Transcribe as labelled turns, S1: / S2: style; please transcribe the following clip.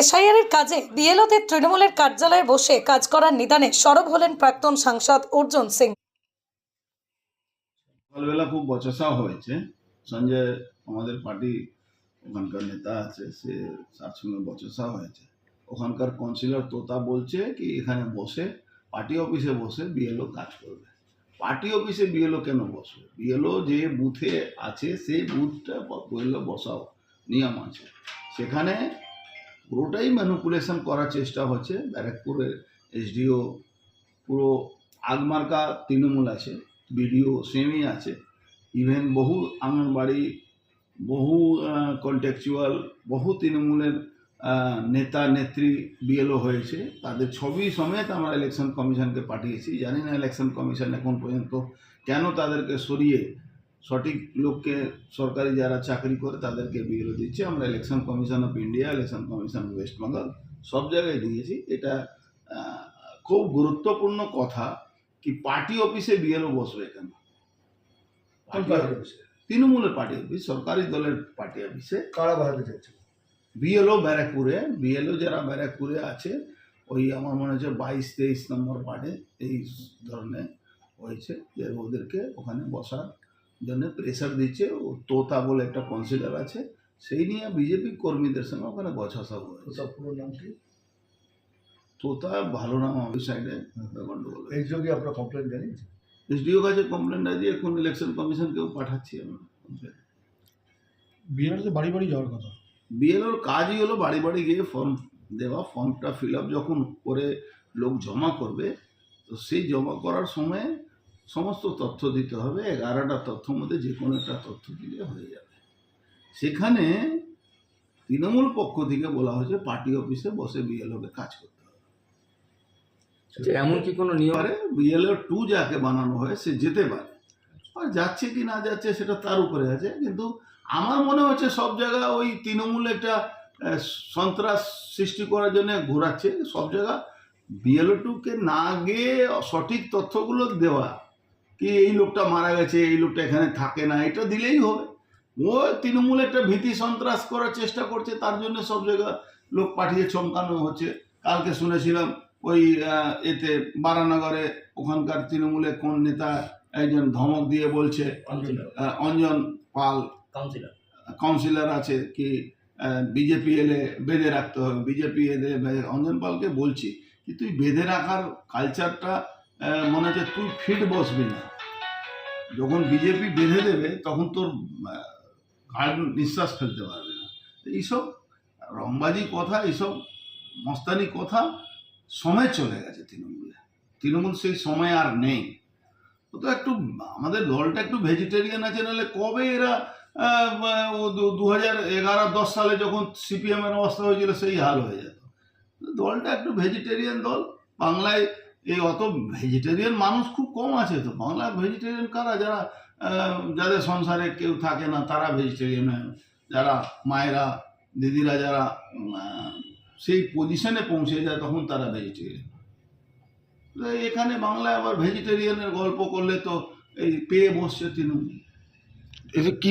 S1: SIR এর কাজে বিএলওতে তৃণমূলের কার্যালয়ে বসে কাজ করার নিদানে সরব হলেন প্রাক্তন সাংসদ অর্জুন সিং।
S2: সকালবেলা খুব বচসা হয়েছে। সঞ্জয় আমাদের পার্টি ওখানকার নেতা আছে, সে তার সঙ্গে বচসা হয়েছে। ওখানকার কাউন্সিলর তোতা বলছে কি, এখানে বসে, পার্টি অফিসে বসে বিএলও কাজ করবে। পার্টি অফিসে বিএলও কেন বসবে? বিএলও যে বুথে আছে, সেই বুথটা বিএলও বসাও, নিয়ম আছে। সেখানে পুরোটাই ম্যানুপুলেশন করার চেষ্টা হচ্ছে। ব্যারাকপুরের এসডিও, পুরো আগমার্কা তৃণমূল আছে, বিডিও সেমই আছে। ইভেন বহু আঙ্গনবাড়ি বহু কন্টেকচুয়াল বহু তৃণমূলের নেতা, নেত্রী বিএলও হয়েছে। তাদের ছবি সমেত আমরা ইলেকশন কমিশনকে পাঠিয়েছি। জানি না ইলেকশন কমিশন এখন পর্যন্ত কেন তাদেরকে সরিয়ে সঠিক লোককে সরকারি যারা চাকরি করে তাদেরকে বিএলও দিচ্ছে। আমরা election commission of India election commission of West Bengal সব জায়গায় দিয়েছি। এটা খুব গুরুত্বপূর্ণ কথা কি পার্টি অফিসে বিএলও বসবে কেন? তৃণমূলের পার্টি অফিস সরকারি দলের পার্টি অফিসে
S3: কারা দিতে চাইছে?
S2: বিএলও ব্যারাকপুরে বিএলও যারা ব্যারাকপুরে আছে ওই আমার মনে হচ্ছে বাইশ তেইশ নম্বর ওয়ার্ডে এই ধরনের হয়েছে যে ওদেরকে ওখানে বসার জন্য প্রেশার দিচ্ছে ও তোতা বলে একটা কাউন্সিলর আছে। সেই নিয়ে বিজেপি কর্মীদের সঙ্গে ওখানে বছাসা হয়েছে।
S3: নাম কি?
S2: তোতা ভালো নাম ওই সাইডে গন্ডগোল
S3: এই যোগে আপনারা কমপ্লেন জানিয়েছেন
S2: এসডিও কাছে কমপ্লেনটা দিয়ে এখন ইলেকশন কমিশনকেও পাঠাচ্ছি আমরা complaint।
S4: বিহারে বাড়ি বাড়ি যাওয়ার কথা?
S2: বিএলওর কাজই হলো বাড়ি বাড়ি গিয়ে ফর্ম দেওয়া ফর্মটা ফিল আপ যখন করে লোক জমা করবে তো সেই জমা করার সময় সমস্ত তথ্য দিতে হবে এগারোটা তথ্য মধ্যে যে কোনো একটা তথ্য দিলে হয়ে যাবে। সেখানে তৃণমূল পক্ষ থেকে বলা হয়েছে পার্টি অফিসে বসে বিএলওকে কাজ করতে হবে।
S5: আচ্ছা, এমন কি কোনো নিয়ম?
S2: বিএলও টু যাকে বানানো হয় সে যেতে পারে। আর যাচ্ছে কি না যাচ্ছে সেটা তার উপরে আছে কিন্তু আমার মনে হচ্ছে সব জায়গা ওই তৃণমূল একটা সন্ত্রাস সৃষ্টি করার জন্য ঘোরাচ্ছে। সব জায়গা বিএলও টুকে না গিয়ে সঠিক তথ্যগুলো দেওয়া কি এই লোকটা মারা গেছে এই লোকটা এখানে থাকে না এটা দিলেই হবে। ও তৃণমূল একটা ভীতি সন্ত্রাস করার চেষ্টা করছে তার জন্য সব জায়গায় লোক পাঠিয়ে চমকানো হচ্ছে। কালকে শুনেছিলাম ওই এতে বারানগরে ওখানকার তৃণমূলে কোন নেতা একজন ধমক দিয়ে বলছে অঞ্জন পাল।
S5: কাউন্সিলর।
S2: কাউন্সিলর আছে কি বিজেপি এলে বেঁধে রাখতে হবে। বিজেপি এলে অঞ্জন পালকে বলছি কি তুই বেঁধে রাখার কালচারটা মনে হচ্ছে তুই ফিট বসবি না। যখন বিজেপি বেঁধে দেবে, তখন তোর ঘাড় নিঃশ্বাস ফেলতে পারবে না। এইসব রংবাজি কথা, এইসব মস্তানি কথা সময় চলে গেছে তৃণমূলে। তৃণমূল সেই সময় আর নেই। ও তো একটু, আমাদের দলটা একটু ভেজিটেরিয়ান আছে, নাহলে কবে এরা ও দু হাজার এগারো, দশ সালে যখন সিপিএমের অবস্থা হয়েছিল, সেই হাল হয়ে যেত। দলটা একটু ভেজিটেরিয়ান দল, বাংলায় এই অত ভেজিটেরিয়ান মানুষ খুব কম আছে তো। বাংলায় ভেজিটেরিয়ান কারা? যারা যাদের সংসারে কেউ থাকে না, তারা ভেজিটেরিয়ান যারা মায়েরা, দিদিরা যারা সেই পজিশনে পৌঁছে যায়, তখন তারা ভেজিটেরিয়ান এখানে বাংলায় আবার ভেজিটেরিয়ানের গল্প করলে তো এই পেয়ে বসছে তৃণমূল।
S4: এতে কি